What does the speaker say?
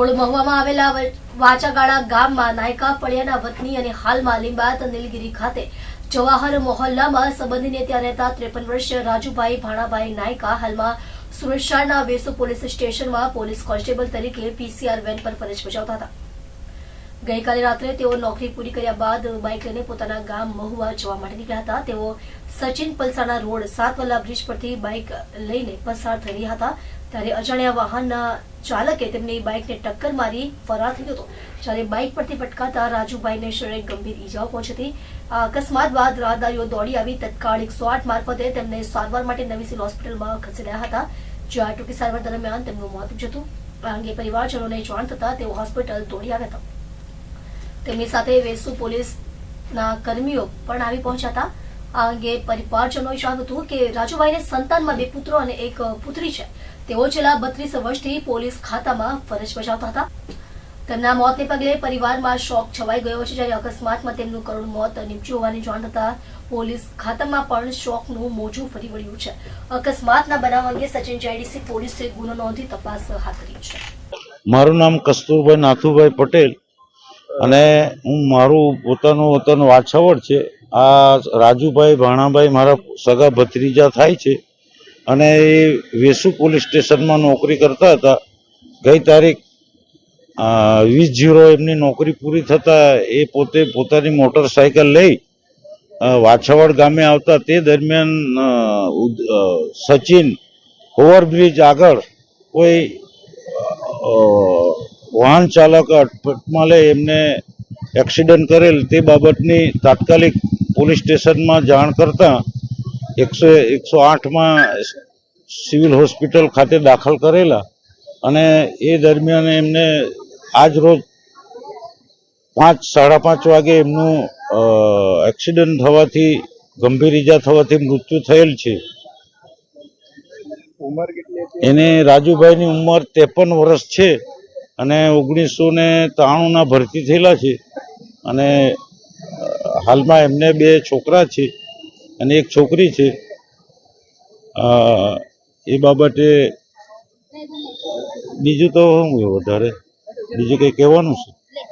મૂળ મહુવામાં આવેલા વાચાગાળા ગામમાં નાયકા ફળિયાના વતની અને હાલમાં લીંબાત નીલગીરી ખાતે જવાહર મોહલ્લામાં સંબંધીને ત્યાં રહેતા ત્રેપન વર્ષીય રાજુભાઈ ભાણાભાઈ નાયકા હાલમાં શહેરના વેસુ પોલીસ સ્ટેશનમાં પોલીસ કોન્સ્ટેબલ તરીકે પીસીઆર વેન પર ફરજ બજાવતા હતા. ગઈકાલે રાત્રે તેઓ નોકરી પૂરી કર્યા બાદ બાઇક લઈને પોતાના ગામ મહુવા જવા માટે નીકળ્યા હતા. તેઓ સચિન પલસાના રોડ સાતવલ્લા બ્રિજ પરથી બાઇક લઈને પસાર થઈ રહ્યા હતા. ત્યારે અજાણ્યા વાહનના ચાલકે તેમની બાઇકને ટક્કર મારી ફરાર થયો હતો. જ્યારે બાઇક પરથી પટકાતા રાજુભાઈને શરીરે ગંભીર ઈજાઓ પહોંચી આ અકસ્માત બાદ રાહદારીઓ દોડી આવી તત્કાળ એકસો આઠ મારફતે તેમને સારવાર માટે નવી સિવિલ હોસ્પિટલમાં ખસેડાયા હતા. જ્યાં ટૂંકી સારવાર દરમિયાન તેમનું મોત જતું આ અંગે પરિવારજનોને જાણ થતા તેઓ હોસ્પિટલ દોડી આવ્યા હતા. તેમની સાથે વેસુ પોલીસના કર્મીઓ પણ આવી પહોંચ્યા હતા. આ અંગે પરિવારજનોએ જણાવ્યું હતું કે રાજુભાઈને સંતાનમાં બે પુત્રો અને એક પુત્રી છે. તેઓ છેલ્લા બત્રીસ વર્ષથી પોલીસ ખાતામાં ફરજ બજાવતા હતા. તેમના મોતને પગલે પરિવારમાં શોક છવાઈ ગયો છે જ્યારે અકસ્માતમાં તેમનું કરુણ મોત નીપજ્યું હોવાની જાણ થતા પોલીસ ખાતામાં પણ શોકનું મોજું ફરી વળ્યું છે. અકસ્માતના બનાવ અંગે સચિન જેડીસી પોલીસે ગુનો નોંધી તપાસ હાથ ધરી છે. મારું નામ કસ્તુરભાઈ નાથુભાઈ પટેલ અને હું મારું પોતાનું વતન વાછાવડ છે આ રાજુભાઈ ભાણાભાઈ મારા સગા ભત્રીજા થાય છે અને એ વેસુ પોલીસ સ્ટેશનમાં નોકરી કરતા હતા. ગઈ તારીખ વીસ જીરો એમની નોકરી પૂરી થતાં એ પોતે પોતાની મોટરસાયકલ લઈ વાછાવડ ગામે આવતા. તે દરમિયાન સચિન ઓવરબ્રિજ આગળ કોઈ વાહન ચાલક અટપટમાં લઈ એમને એક્સિડન્ટ કરેલ. તે બાબતની તાત્કાલિક પોલીસ સ્ટેશનમાં જાણ કરતા એકસો એકસો આઠમાં સિવિલ હોસ્પિટલ ખાતે દાખલ કરેલા અને એ દરમિયાન એમને આજ રોજ પાંચ સાડા પાંચ વાગે એમનું એક્સિડન્ટ થવાથી ગંભીર ઈજા થવાથી મૃત્યુ થયેલ છે. એને રાજુભાઈની ઉંમર ત્રેપન વર્ષ છે અને ઓગણીસો ને ત્રાણુંના ભરતી થયેલા છે. અને હાલમાં એમને બે છોકરા છે અને એક છોકરી છે. એ બાબતે બીજું તો શું વધારે, બીજું કંઈ કહેવાનું છે?